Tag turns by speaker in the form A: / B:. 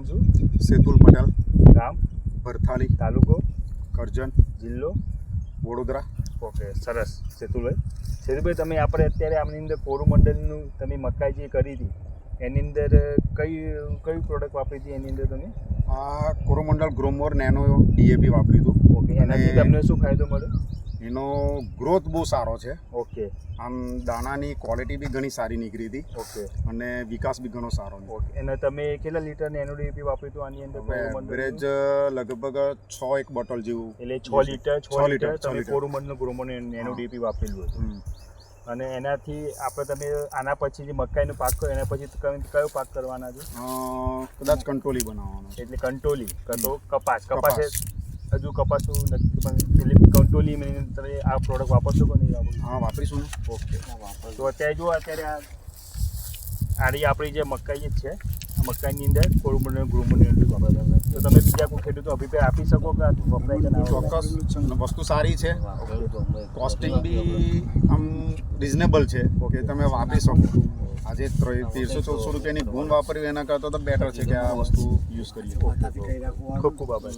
A: નામ શું? સેતુલ પટેલ. ગામ? ભરથાલી. તાલુકો? કરજણ. જિલ્લો? વડોદરા.
B: ઓકે સરસ. સેતુલભાઈ. સેતુભાઈ તમે આપણે અત્યારે આમની અંદર કોરુમંડળનું તમે મકાઈ જે કરી હતી એની અંદર કઈ કયું પ્રોડક્ટ વાપરી હતી એની અંદર તમે?
A: આ કોરોમંડળ ગ્રોમોર નેનો ડીએપી વાપર્યું હતું.
B: ઓકે એનાથી તમને શું ફાયદો મળ્યો?
A: એનો ગ્રોથ બહુ સારો છે.
B: ઓકે
A: આમ દાણાની ક્વોલિટી બી ઘણી સારી નીકળી હતી.
B: ઓકે
A: અને વિકાસ બી ઘણો સારો
B: ઓકે અને તમે કેટલા લીટર એનો ડીપી વાપર્યું હતું? આની અંદર
A: એવરેજ? લગભગ છ એક બોટલ જેવું
B: એટલે છ લીટર છ લીટર તમે
A: લીટર.
B: ગ્રોમોન
A: એનો
B: ડીપી વાપરેલું હતું. અને એનાથી આપણે તમે આના પછી જે મકાઈનો પાક કરો એના પછી કયો પાક કરવાના છે?
A: કદાચ કંટ્રોલી બનાવવાનો.
B: એટલે કંટોલી તો કપાસ.
A: કપાસ.
B: હજુ કપાસું નથી પણ ફિલિપ કંટ્રોલી મેં તમે આ પ્રોડક્ટ વાપરશો કે નહીં વાપરશો?
A: હા વાપરીશું
B: ઓકે. તો અત્યારે જો અત્યારે આ આરી આપણી જે મકાઈ જ છે આ મકાઈની અંદર વાપરતા હોય. તો તમે બીજા કોઈ ખેડૂતો અભિપ્રાય આપી શકો કે વપરાય કે
A: ચોક્કસ. વસ્તુ સારી છે. કોસ્ટિંગ બી આમ રિઝનેબલ છે કે તમે વાપરી શકો. આજે તેરસો ચૌદસો રૂપિયાની ગુણ વાપરી એના કરતાં તો બેટર છે કે આ વસ્તુ યુઝ કરીએ.
B: ખૂબ ખૂબ આભાર.